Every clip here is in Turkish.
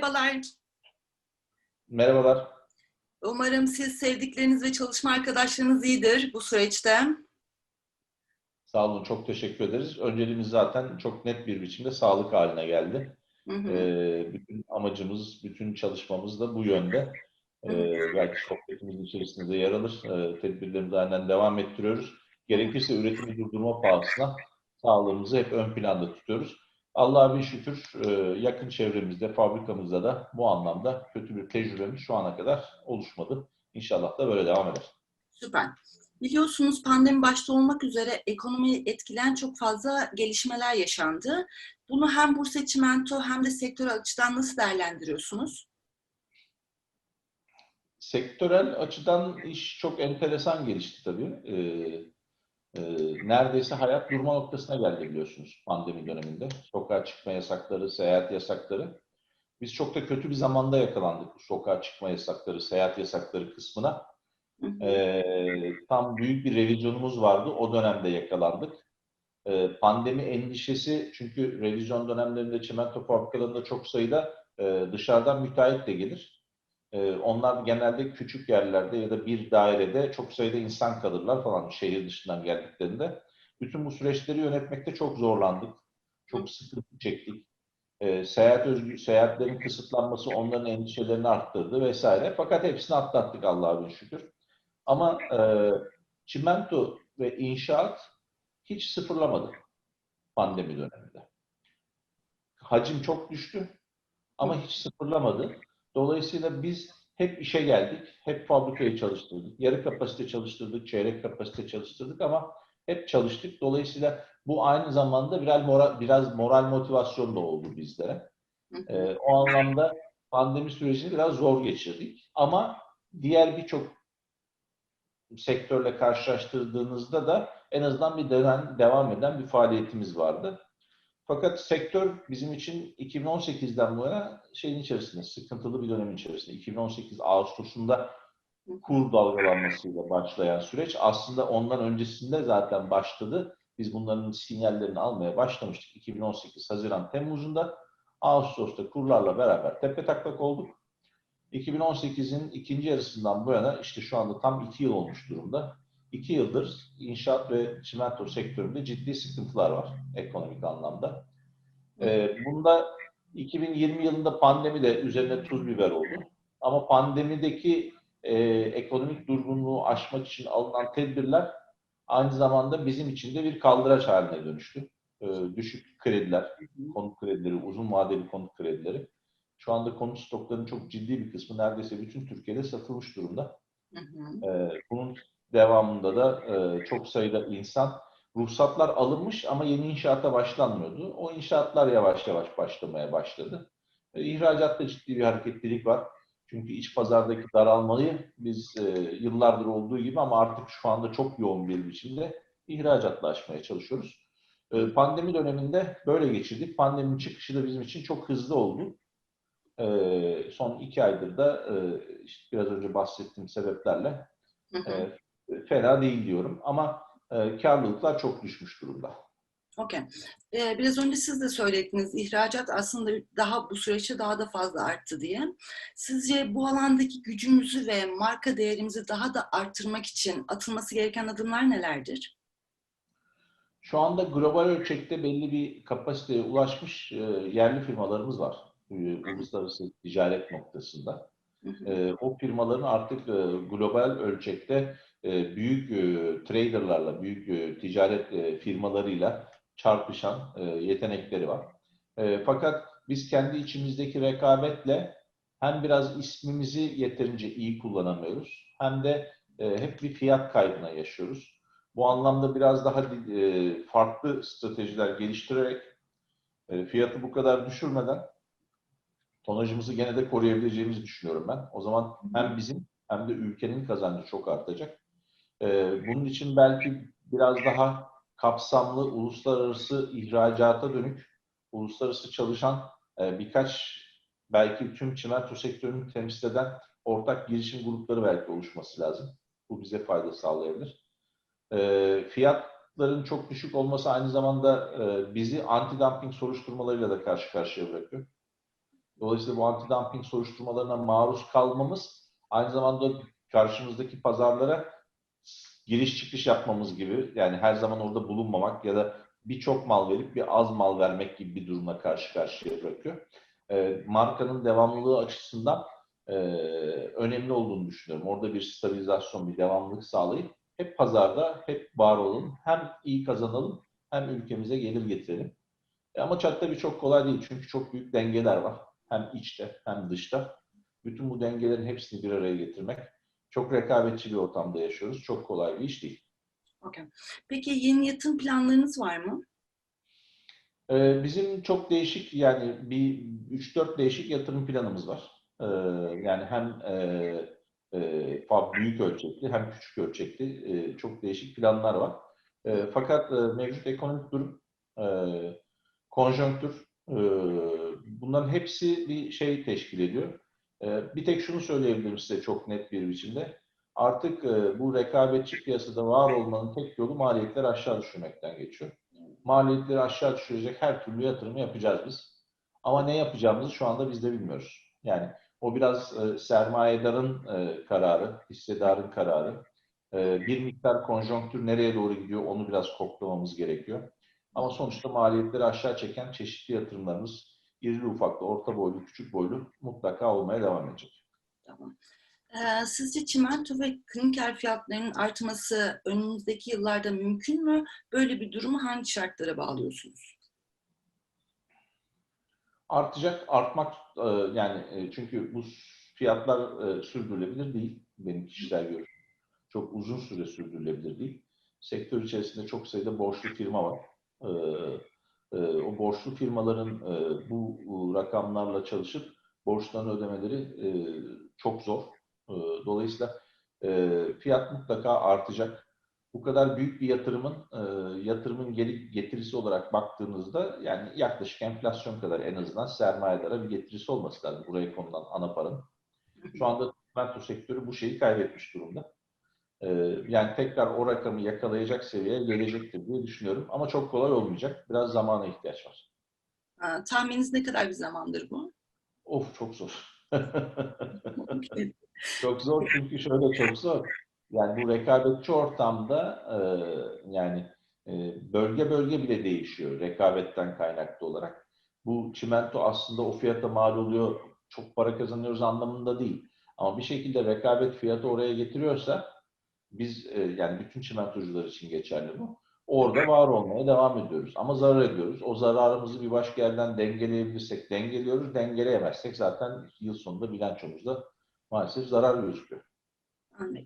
merhabalar. Merhabalar. Umarım siz, sevdikleriniz ve çalışma arkadaşlarınız iyidir bu süreçte. Sağ olun, çok teşekkür ederiz. Önceliğimiz zaten çok net bir biçimde sağlık haline geldi. Hı hı. Ee, bütün amacımız, bütün çalışmamız da bu yönde. Ee, belki sohbetimizin içerisinde de yer alır. Ee, tedbirlerimizi aynen devam ettiriyoruz. Gerekirse üretimi durdurma pahasına sağlığımızı hep ön planda tutuyoruz. Allah'a bir şükür e, yakın çevremizde, fabrikamızda da bu anlamda kötü bir tecrübemiz şu ana kadar oluşmadı. İnşallah da böyle devam eder. Süper. Biliyorsunuz pandemi başta olmak üzere ekonomiyi etkileyen çok fazla gelişmeler yaşandı. Bunu hem Bursa Çimento hem de sektörel açıdan nasıl değerlendiriyorsunuz? Sektörel açıdan iş çok enteresan gelişti tabii. Ee, e, neredeyse hayat durma noktasına geldi biliyorsunuz pandemi döneminde. Sokağa çıkma yasakları, seyahat yasakları. Biz çok da kötü bir zamanda yakalandık bu sokağa çıkma yasakları, seyahat yasakları kısmına. Ee, tam büyük bir revizyonumuz vardı. O dönemde yakalandık. Ee, pandemi endişesi çünkü revizyon dönemlerinde çimento fabrikalarında çok sayıda e, dışarıdan müteahhit de gelir. Ee, onlar genelde küçük yerlerde ya da bir dairede çok sayıda insan kalırlar falan şehir dışından geldiklerinde. Bütün bu süreçleri yönetmekte çok zorlandık. Çok sıkıntı çektik. Ee, seyahat özgür, seyahatlerin kısıtlanması onların endişelerini arttırdı vesaire. Fakat hepsini atlattık Allah'a bin şükür. Ama e, çimento ve inşaat hiç sıfırlamadı pandemi döneminde. Hacim çok düştü ama hiç sıfırlamadı. Dolayısıyla biz hep işe geldik, hep fabrikayı çalıştırdık, yarı kapasite çalıştırdık, çeyrek kapasite çalıştırdık ama hep çalıştık. Dolayısıyla bu aynı zamanda biraz moral, biraz moral motivasyon da oldu bizlere. Ee, o anlamda pandemi sürecini biraz zor geçirdik. Ama diğer birçok sektörle karşılaştırdığınızda da en azından bir dönem, devam eden bir faaliyetimiz vardı. Fakat sektör bizim için 2018'den bu yana şeyin içerisinde, sıkıntılı bir dönemin içerisinde. 2018 Ağustos'unda kur dalgalanmasıyla başlayan süreç aslında ondan öncesinde zaten başladı. Biz bunların sinyallerini almaya başlamıştık 2018 Haziran Temmuz'unda. Ağustos'ta kurlarla beraber tepe taklak olduk. 2018'in ikinci yarısından bu yana işte şu anda tam iki yıl olmuş durumda. İki yıldır inşaat ve çimento sektöründe ciddi sıkıntılar var ekonomik anlamda. Ee, bunda 2020 yılında pandemi de üzerine tuz biber oldu. Ama pandemideki e, ekonomik durgunluğu aşmak için alınan tedbirler aynı zamanda bizim için de bir kaldıraç haline dönüştü. Ee, düşük krediler, konut kredileri, uzun vadeli konut kredileri. Şu anda konut stoklarının çok ciddi bir kısmı neredeyse bütün Türkiye'de satılmış durumda. Hı hı. Ee, bunun devamında da e, çok sayıda insan ruhsatlar alınmış ama yeni inşaata başlanmıyordu. O inşaatlar yavaş yavaş başlamaya başladı. E, ihracatta ciddi bir hareketlilik var. Çünkü iç pazardaki daralmayı biz e, yıllardır olduğu gibi ama artık şu anda çok yoğun bir biçimde ihracatla aşmaya çalışıyoruz. E, pandemi döneminde böyle geçirdik. Pandeminin çıkışı da bizim için çok hızlı oldu. E, son iki aydır da e, işte biraz önce bahsettiğim sebeplerle Hı hı. e, fena değil diyorum. Ama e, karlılıklar çok düşmüş durumda. Okey. Ee, biraz önce siz de söylediniz, ihracat aslında daha bu süreçte daha da fazla arttı diye. Sizce bu alandaki gücümüzü ve marka değerimizi daha da arttırmak için atılması gereken adımlar nelerdir? Şu anda global ölçekte belli bir kapasiteye ulaşmış e, yerli firmalarımız var. E, uluslararası ticaret noktasında. E, o firmaların artık e, global ölçekte e, büyük e, traderlarla, büyük e, ticaret e, firmalarıyla çarpışan yetenekleri var. Fakat biz kendi içimizdeki rekabetle hem biraz ismimizi yeterince iyi kullanamıyoruz hem de hep bir fiyat kaybına yaşıyoruz. Bu anlamda biraz daha farklı stratejiler geliştirerek fiyatı bu kadar düşürmeden tonajımızı gene de koruyabileceğimizi düşünüyorum ben. O zaman hem bizim hem de ülkenin kazancı çok artacak. E, bunun için belki biraz daha kapsamlı uluslararası ihracata dönük, uluslararası çalışan e, birkaç belki tüm çimento sektörünü temsil eden ortak girişim grupları belki oluşması lazım. Bu bize fayda sağlayabilir. E, fiyatların çok düşük olması aynı zamanda e, bizi anti-dumping soruşturmalarıyla da karşı karşıya bırakıyor. Dolayısıyla bu anti-dumping soruşturmalarına maruz kalmamız aynı zamanda karşımızdaki pazarlara giriş çıkış yapmamız gibi yani her zaman orada bulunmamak ya da birçok mal verip bir az mal vermek gibi bir durumla karşı karşıya bırakıyor. E, markanın devamlılığı açısından e, önemli olduğunu düşünüyorum. Orada bir stabilizasyon, bir devamlılık sağlayıp hep pazarda hep var olalım. Hem iyi kazanalım hem ülkemize gelir getirelim. E, ama tabii çok kolay değil çünkü çok büyük dengeler var. Hem içte hem dışta. Bütün bu dengelerin hepsini bir araya getirmek çok rekabetçi bir ortamda yaşıyoruz. Çok kolay bir iş değil. Okay. Peki yeni yatırım planlarınız var mı? Ee, bizim çok değişik yani bir 3-4 değişik yatırım planımız var. Ee, yani hem e, e, büyük ölçekli hem küçük ölçekli e, çok değişik planlar var. E, fakat e, mevcut ekonomik durum, e, konjonktür e, bunların hepsi bir şey teşkil ediyor. E, bir tek şunu söyleyebilirim size çok net bir biçimde. Artık e, bu rekabetçi piyasada var olmanın tek yolu maliyetleri aşağı düşürmekten geçiyor maliyetleri aşağı düşürecek her türlü yatırımı yapacağız biz. Ama ne yapacağımızı şu anda biz de bilmiyoruz. Yani o biraz e, sermayedarın e, kararı, hissedarın kararı. Bir miktar konjonktür nereye doğru gidiyor onu biraz koklamamız gerekiyor. Ama sonuçta maliyetleri aşağı çeken çeşitli yatırımlarımız irili ufaklı, orta boylu, küçük boylu mutlaka olmaya devam edecek. Tamam. Ee, sizce çimento ve klinker fiyatlarının artması önümüzdeki yıllarda mümkün mü? Böyle bir durumu hangi şartlara bağlıyorsunuz? Artacak, artmak e, yani e, çünkü bu fiyatlar e, sürdürülebilir değil benim kişisel görüşüm. Çok uzun süre sürdürülebilir değil. Sektör içerisinde çok sayıda borçlu firma var. O borçlu firmaların bu rakamlarla çalışıp borçlarını ödemeleri çok zor. Ee, dolayısıyla e, fiyat mutlaka artacak. Bu kadar büyük bir yatırımın e, yatırımın getirisi olarak baktığınızda yani yaklaşık enflasyon kadar en azından sermayedara bir getirisi olması lazım buraya konulan ana paranın. Şu anda çimento sektörü bu şeyi kaybetmiş durumda. E, yani tekrar o rakamı yakalayacak seviyeye gelecektir diye düşünüyorum. Ama çok kolay olmayacak. Biraz zamana ihtiyaç var. tahmininiz ne kadar bir zamandır bu? Of çok zor. Çok zor çünkü şöyle çok zor. Yani bu rekabetçi ortamda e, yani e, bölge bölge bile değişiyor rekabetten kaynaklı olarak. Bu çimento aslında o fiyata mal oluyor, çok para kazanıyoruz anlamında değil. Ama bir şekilde rekabet fiyatı oraya getiriyorsa biz e, yani bütün çimentocular için geçerli bu. Orada var olmaya devam ediyoruz. Ama zarar ediyoruz. O zararımızı bir başka yerden dengeleyebilirsek dengeliyoruz. Dengeleyemezsek zaten yıl sonunda bilançomuzda maalesef zarar gözüküyor. Anladım.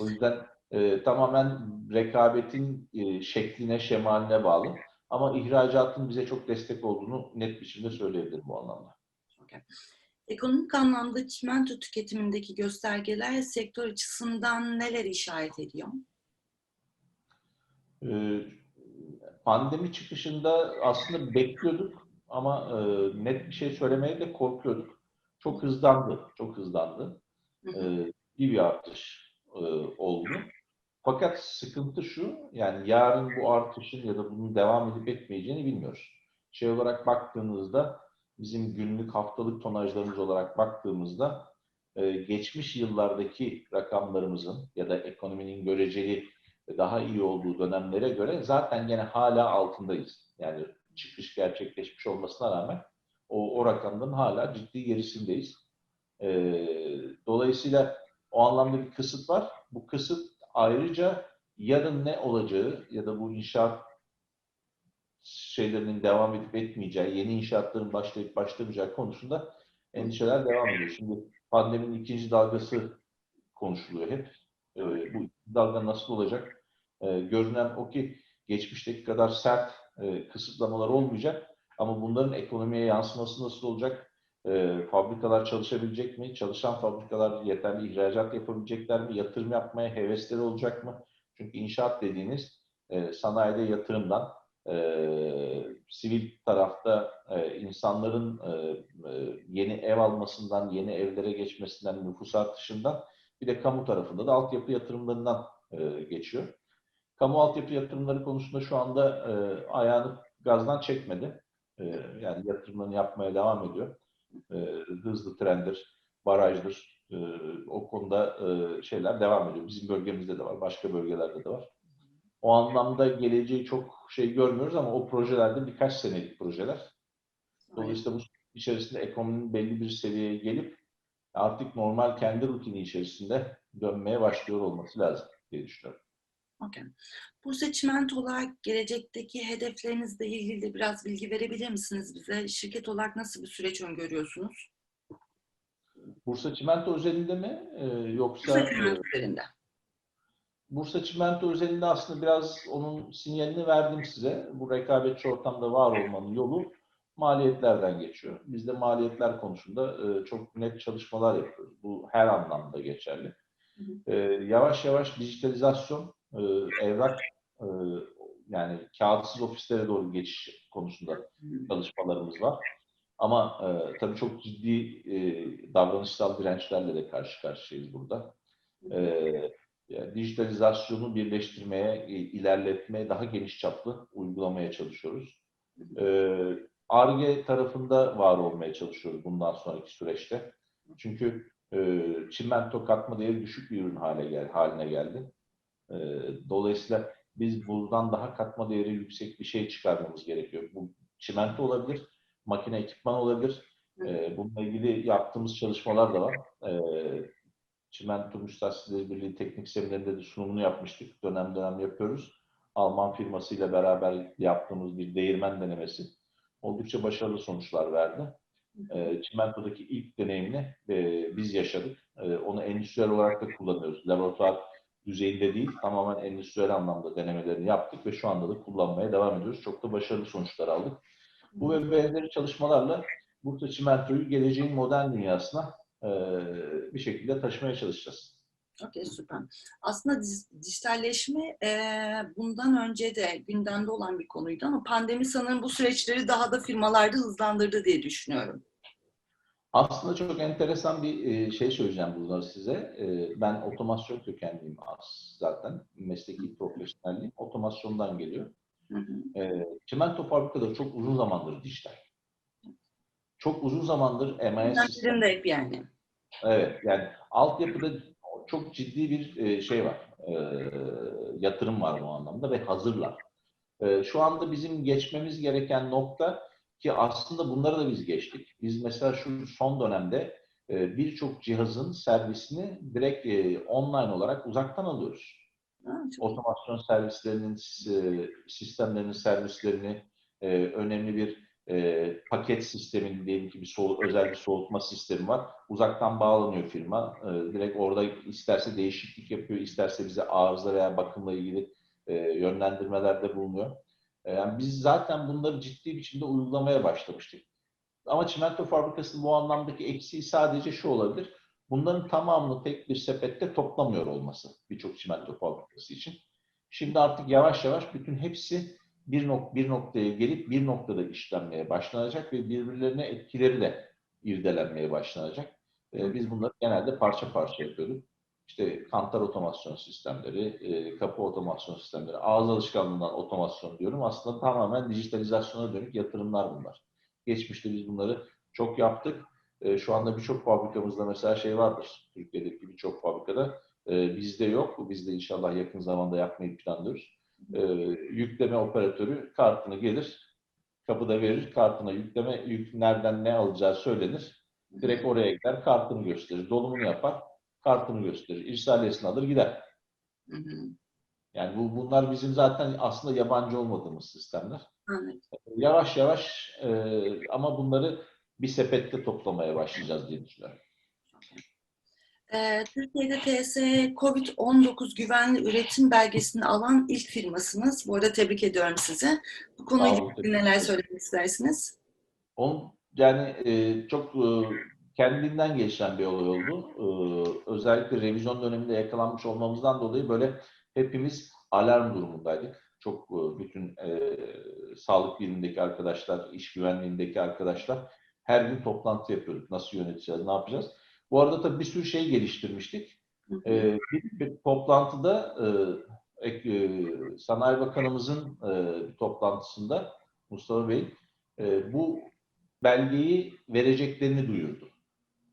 O yüzden e, tamamen rekabetin e, şekline, şemaline bağlı. Ama ihracatın bize çok destek olduğunu net biçimde söyleyebilirim bu anlamda. Okay. Ekonomik anlamda çimento tüketimindeki göstergeler sektör açısından neler işaret ediyor? Ee, pandemi çıkışında aslında bekliyorduk ama e, net bir şey söylemeye de korkuyorduk. Çok hızlandı, çok hızlandı. E, iyi bir artış e, oldu. Fakat sıkıntı şu, yani yarın bu artışın ya da bunun devam edip etmeyeceğini bilmiyoruz. Şey olarak baktığınızda, bizim günlük haftalık tonajlarımız olarak baktığımızda e, geçmiş yıllardaki rakamlarımızın ya da ekonominin göreceli daha iyi olduğu dönemlere göre zaten gene hala altındayız. Yani çıkış gerçekleşmiş olmasına rağmen o, o rakamdan hala ciddi gerisindeyiz. E, dolayısıyla o anlamda bir kısıt var. Bu kısıt ayrıca yarın ne olacağı ya da bu inşaat şeylerinin devam edip etmeyeceği, yeni inşaatların başlayıp başlamayacağı konusunda endişeler devam ediyor. Şimdi pandeminin ikinci dalgası konuşuluyor hep. Ee, bu dalga nasıl olacak? Ee, görünen o ki geçmişteki kadar sert e, kısıtlamalar olmayacak. Ama bunların ekonomiye yansıması nasıl olacak? E, fabrikalar çalışabilecek mi? Çalışan fabrikalar yeterli ihracat yapabilecekler mi? Yatırım yapmaya hevesleri olacak mı? Çünkü inşaat dediğiniz e, sanayide yatırımdan, e, sivil tarafta e, insanların e, e, yeni ev almasından, yeni evlere geçmesinden, nüfus artışından bir de kamu tarafında da altyapı yatırımlarından e, geçiyor. Kamu altyapı yatırımları konusunda şu anda e, ayağını gazdan çekmedi. E, yani yatırımlarını yapmaya devam ediyor. E, hızlı trendir, barajdır. E, o konuda e, şeyler devam ediyor. Bizim bölgemizde de var, başka bölgelerde de var. O anlamda geleceği çok şey görmüyoruz ama o projelerde birkaç senelik projeler. Dolayısıyla bu içerisinde ekonominin belli bir seviyeye gelip artık normal kendi rutini içerisinde dönmeye başlıyor olması lazım diye düşünüyorum. Okay. Bursa Çimento olarak gelecekteki hedeflerinizle ilgili de biraz bilgi verebilir misiniz bize? Şirket olarak nasıl bir süreç öngörüyorsunuz? Bursa Çimento özelinde mi Ee, yoksa Bursa e, Çimento üzerinde. Bursa Çimento özelinde aslında biraz onun sinyalini verdim size. Bu rekabetçi ortamda var olmanın yolu maliyetlerden geçiyor. Biz de maliyetler konusunda e, çok net çalışmalar yapıyoruz. Bu her anlamda geçerli. E, yavaş yavaş dijitalizasyon, e, evrak e, yani kağıtsız ofislere doğru geçiş konusunda çalışmalarımız var. Ama e, tabii çok ciddi e, davranışsal dirençlerle de karşı karşıyayız burada. E, dijitalizasyonu birleştirmeye, e, ilerletmeye, daha geniş çaplı uygulamaya çalışıyoruz. ARGE tarafında var olmaya çalışıyoruz bundan sonraki süreçte. Çünkü e, çimento katma değeri düşük bir ürün haline geldi. E, dolayısıyla biz buradan daha katma değeri yüksek bir şey çıkarmamız gerekiyor. Bu çimento olabilir, makine ekipman olabilir. E, bununla ilgili yaptığımız çalışmalar da var. Çimento Müstahsisleri Birliği Teknik Seminerinde de sunumunu yapmıştık. Dönem dönem yapıyoruz. Alman firmasıyla beraber yaptığımız bir değirmen denemesi oldukça başarılı sonuçlar verdi. E, Çimento'daki ilk deneyimini e, biz yaşadık. E, onu endüstriyel olarak da kullanıyoruz. Laboratuvar düzeyinde değil, tamamen endüstriyel anlamda denemelerini yaptık ve şu anda da kullanmaya devam ediyoruz. Çok da başarılı sonuçlar aldık. Bu ve benzeri çalışmalarla Bursa Çimento'yu geleceğin modern dünyasına e, bir şekilde taşımaya çalışacağız. Okey süper. Aslında dijitalleşme e, bundan önce de gündemde olan bir konuydu ama pandemi sanırım bu süreçleri daha da firmalarda hızlandırdı diye düşünüyorum. Aslında çok enteresan bir e, şey söyleyeceğim burada size. Ben otomasyon kökenliyim az zaten. Mesleki profesyonelliğim otomasyondan geliyor. Hı hı. Çimento fabrikaları çok uzun zamandır dijital. Çok uzun zamandır MIS sistemi. Yani. Evet, yani altyapıda çok ciddi bir e, şey var, e, yatırım var bu anlamda ve hazırlar. E, Şu anda bizim geçmemiz gereken nokta ki aslında bunları da biz geçtik. Biz mesela şu son dönemde e, birçok cihazın servisini direkt e, online olarak uzaktan alıyoruz. Ha. Otomasyon servislerinin, e, sistemlerinin servislerini, e, önemli bir e, paket sistemi diyelim ki bir soğut, özel bir soğutma sistemi var. Uzaktan bağlanıyor firma. E, direkt orada isterse değişiklik yapıyor, isterse bize arıza veya bakımla ilgili e, yönlendirmelerde bulunuyor. E, yani biz zaten bunları ciddi biçimde uygulamaya başlamıştık. Ama çimento fabrikasının bu anlamdaki eksiği sadece şu olabilir. Bunların tamamını tek bir sepette toplamıyor olması birçok çimento fabrikası için. Şimdi artık yavaş yavaş bütün hepsi bir, nok bir noktaya gelip bir noktada işlenmeye başlanacak ve birbirlerine etkileri de irdelenmeye başlanacak. Ee, biz bunları genelde parça parça yapıyorduk. İşte kantar otomasyon sistemleri, e, kapı otomasyon sistemleri, ağız alışkanlığından otomasyon diyorum. Aslında tamamen dijitalizasyona dönük yatırımlar bunlar. Geçmişte biz bunları çok yaptık. E, şu anda birçok fabrikamızda mesela şey vardır. Türkiye'deki birçok fabrikada. E, bizde yok. Bu Bizde inşallah yakın zamanda yapmayı planlıyoruz e, yükleme operatörü kartını gelir, kapıda verir, kartına yükleme, yük, nereden ne alacağı söylenir. Direkt oraya gider, kartını gösterir, dolumunu yapar, kartını gösterir, irsaliyesini alır gider. Hı hı. Yani bu bunlar bizim zaten aslında yabancı olmadığımız sistemler. Anladım. Yavaş yavaş e, ama bunları bir sepette toplamaya başlayacağız diye düşünüyorum. Ee, Türkiye'de TSE COVID-19 güvenli üretim belgesini alan ilk firmasınız. Bu arada tebrik ediyorum sizi. Bu konuyla ilgili neler söylemek istersiniz? Onun yani e, çok e, kendinden geçen bir olay oldu. E, özellikle revizyon döneminde yakalanmış olmamızdan dolayı böyle hepimiz alarm durumundaydık. Çok e, bütün e, sağlık birimindeki arkadaşlar, iş güvenliğindeki arkadaşlar her gün toplantı yapıyorduk. Nasıl yöneteceğiz, ne yapacağız? Bu arada tabii bir sürü şey geliştirmiştik. Hı hı. E, bir, bir toplantıda e, e, Sanayi Bakanımızın e, toplantısında Mustafa Bey e, bu belgeyi vereceklerini duyurdu.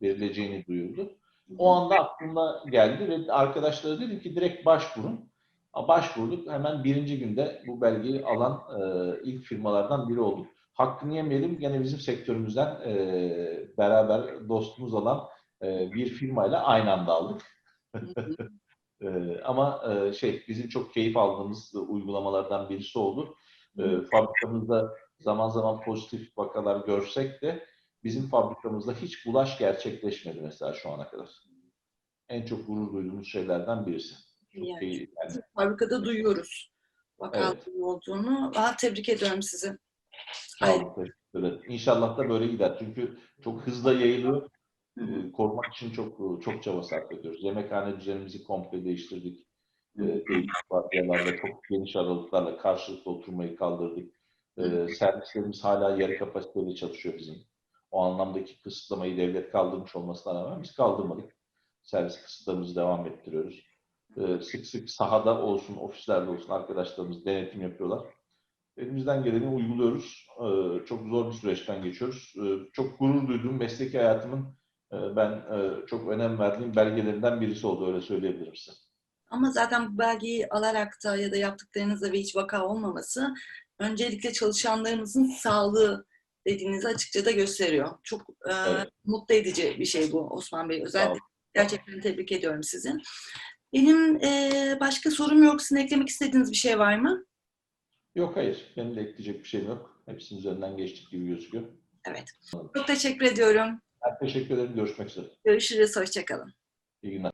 Verileceğini duyurdu. O anda aklıma geldi ve arkadaşlara dedim ki direkt başvurun. Başvurduk. Hemen birinci günde bu belgeyi alan e, ilk firmalardan biri olduk. Hakkını yemeyelim. Gene bizim sektörümüzden e, beraber dostumuz olan e, bir firmayla aynı anda aldık. E, ama e, şey bizim çok keyif aldığımız uygulamalardan birisi oldu. E, fabrikamızda zaman zaman pozitif vakalar görsek de bizim fabrikamızda hiç bulaş gerçekleşmedi mesela şu ana kadar. En çok gurur duyduğumuz şeylerden birisi. Çok Yani. keyif, yani Fabrikada duyuyoruz vakaların olduğunu. Aa, tebrik ediyorum sizi. Sağlıklı. Evet. İnşallah da böyle gider. Çünkü çok hızla yayılıyor. E, korumak için çok çok çaba sarf ediyoruz. Yemekhane düzenimizi komple değiştirdik. E, çok geniş aralıklarla karşılıklı oturmayı kaldırdık. E, servislerimiz hala yarı kapasiteyle çalışıyor bizim. O anlamdaki kısıtlamayı devlet kaldırmış olmasına rağmen biz kaldırmadık. Servis kısıtlarımızı devam ettiriyoruz. E, sık sık sahada olsun, ofislerde olsun arkadaşlarımız denetim yapıyorlar. Elimizden geleni uyguluyoruz. E, çok zor bir süreçten geçiyoruz. E, çok gurur duyduğum mesleki hayatımın ben e, çok önem verdiğim belgelerinden birisi oldu öyle söyleyebilirim size. Ama zaten bu belgeyi alarak da ya da yaptıklarınızda ve hiç vaka olmaması öncelikle çalışanlarımızın sağlığı dediğinizi açıkça da gösteriyor. Çok e, Evet. mutlu edici bir şey bu Osman Bey. Özellikle gerçekten tebrik ediyorum sizi. Benim e, başka sorum yok. Sizin eklemek istediğiniz bir şey var mı? Yok hayır. Benim de ekleyecek bir şeyim yok. Hepsinin üzerinden geçtik gibi gözüküyor. Evet. Çok teşekkür ediyorum. Ben teşekkür ederim. Görüşmek üzere. Görüşürüz. Hoşçakalın. İyi günler.